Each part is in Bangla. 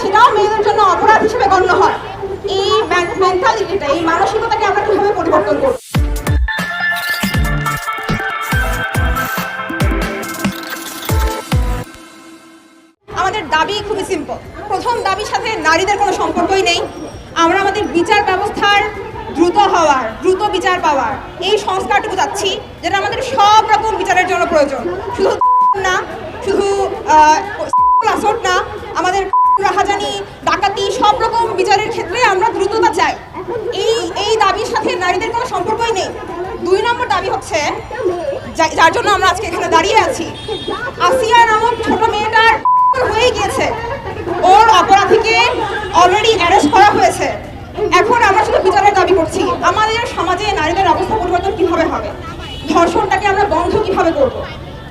সেটাও মেয়েদের জন্য অপরাধ হিসেবে গণ্য হয় এই মেন্টালিটিটা এই মানসিকতাকে আমরা কীভাবে পরিবর্তন করব আমাদের দাবি খুবই সিম্পল প্রথম দাবির সাথে নারীদের কোনো সম্পর্কই নেই আমরা আমাদের বিচার ব্যবস্থার দ্রুত হওয়ার দ্রুত বিচার পাওয়ার এই সংস্কারটুকু চাচ্ছি যেটা আমাদের সব রকম বিচারের জন্য প্রয়োজন শুধু না শুধু না আমাদের রাহাজানি ডাকাতি সব রকম বিচারের ক্ষেত্রে আমরা দ্রুততা চাই। এই এই দাবির সাথে নারীদের কোনো সম্পর্কই নেই। দুই নম্বর দাবি হচ্ছে যার জন্য আমরা আজকে এখানে দাঁড়িয়ে আছি। আসিয়া নামক ছোট মেয়েটার হয়ে গিয়েছে। ওর অপরাধীকে অলরেডি অ্যারেস্ট করা হয়েছে। এখন আমরা শুধু বিচারের দাবি করছি, আমাদের সমাজে নারীদের অবস্থা পরিবর্তন কীভাবে হবে? ধর্ষণটাকে আমরা বন্ধ কীভাবে করব?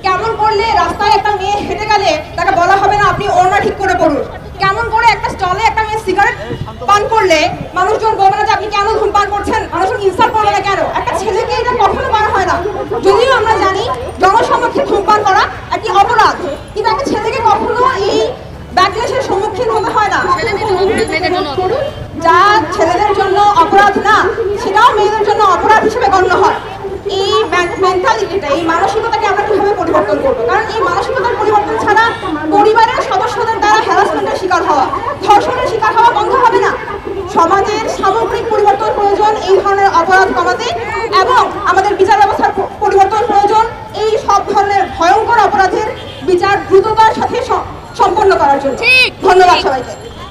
কেমন করলে রাস্তায় একটা মেয়ে হেঁটে গেলে তাকে বলা হবে না, আপনি ওড়না ঠিক করে পড়ুন কেমন করে একটা স্টলে একটা মেয়ে সিগারেট পান করলে মানুষজন বলবে না যে আপনি কেন ধূমপান করছেন? মানুষজন ইনসাল্ট করবে না কেন? একটা ছেলেকে এটা কখনো করা হয় না। যদিও আমরা জানি জনসমক্ষে ধূমপান করা একটি অপরাধ। কিন্তু একটা ছেলেকে কখনো এই ব্যাকলেশের সম্মুখীন হতে হয় না। যা ছেলেদের জন্য অপরাধ না সেটাও মেয়েদের জন্য অপরাধ হিসেবে গণ্য হয়। এই মেন্টালিটিটা এই মানসিকতাকে আমরা কীভাবে পরিবর্তন করব? কারণ এই মানসিকতার পরিবর্তন ছাড়া পরিবারের সদস্যদের দ্বারা হ্যারাসমেন্টের শিকার হওয়া ধর্ষণের শিকার হওয়া বন্ধ হবে না সমাজের সামগ্রিক পরিবর্তন প্রয়োজন এই ধরনের অপরাধ কমাতে এবং আমাদের বিচার ব্যবস্থার প- পরিবর্তন প্রয়োজন এই সব ধরনের ভয়ঙ্কর অপরাধের বিচার দ্রুততার সাথে সম্পন্ন করার জন্য। ধন্যবাদ সবাইকে।